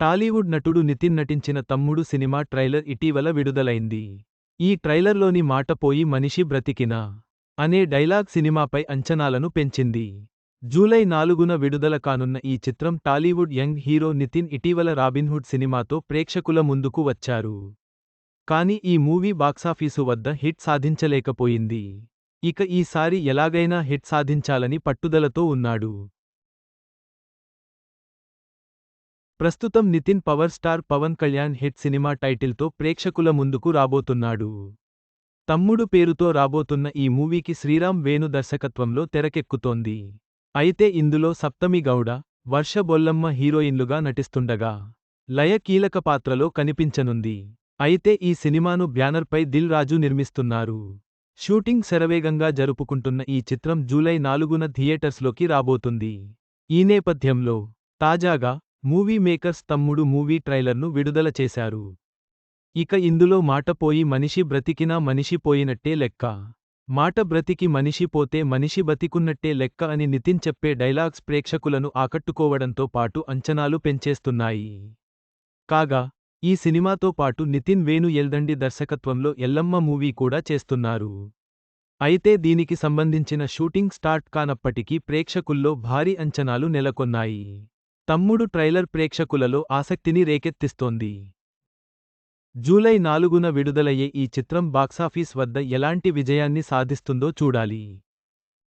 టాలీవుడ్ నటుడు నితిన్ నటించిన తమ్ముడు సినిమా ట్రైలర్ ఇటీవల విడుదలైంది. ఈ ట్రైలర్లోని మాట పోయి మనిషి బ్రతికినా అనే డైలాగ్ సినిమాపై అంచనాలను పెంచింది. జూలై నాలుగున విడుదల కానున్న ఈ చిత్రం టాలీవుడ్ యంగ్ హీరో నితిన్ ఇటీవల రాబిన్హుడ్ సినిమాతో ప్రేక్షకుల ముందుకు వచ్చారు. కాని ఈ మూవీ బాక్సాఫీసు వద్ద హిట్ సాధించలేకపోయింది. ఇక ఈసారి ఎలాగైనా హిట్ సాధించాలని పట్టుదలతో ఉన్నాడు. ప్రస్తుతం Nitin power star Pawan Kalyan hit cinema టైటిల్తో ప్రేక్షకుల ముందుకు రాబోతున్నాడు. తమ్ముడు పేరుతో రాబోతున్న ఈ మూవీకి శ్రీరామ్ వేణు దర్శకత్వంలో తెరకెక్కుతోంది. అయితే ఇందులో సప్తమి గౌడ వర్ష బొల్లమ్మ హీరోయిన్లుగా నటిస్తుండగా లయ కీలక పాత్రలో కనిపించనుంది. అయితే ఈ సినిమాను బ్యానర్పై దిల్ రాజు నిర్మిస్తున్నారు. షూటింగ్ శరవేగంగా జరుపుకుంటున్న ఈ చిత్రం జూలై నాలుగున థియేటర్స్లోకి రాబోతుంది. ఈ నేపథ్యంలో తాజాగా మూవీ మేకర్స్ తమ్ముడు మూవీ ట్రైలర్ను విడుదల చేశారు. ఇక ఇందులో మాట పోయి మనిషి బ్రతికినా మనిషి పోయినట్టే లెక్క. మాట బ్రతికి మనిషి పోతే మనిషి బతికున్నట్టే లెక్క అని నితిన్ చెప్పే డైలాగ్స్ ప్రేక్షకులను ఆకట్టుకోవడంతో పాటు అంచనాలు పెంచేస్తున్నాయి. కాగా ఈ సినిమాతో పాటు నితిన్ వేణు ఎల్దండి దర్శకత్వంలో ఎల్లమ్మ మూవీ కూడా చేస్తున్నారు. అయితే దీనికి సంబంధించిన షూటింగ్ స్టార్ట్ కానప్పటికీ ప్రేక్షకుల్లో భారీ అంచనాలు నెలకొన్నాయి. తమ్ముడు ట్రైలర్ ప్రేక్షకులలో ఆసక్తిని రేకెత్తిస్తోంది. జూలై నాలుగున విడుదలయ్యే ఈ చిత్రం బాక్సాఫీస్ వద్ద ఎలాంటి విజయాన్ని సాధిస్తుందో చూడాలి.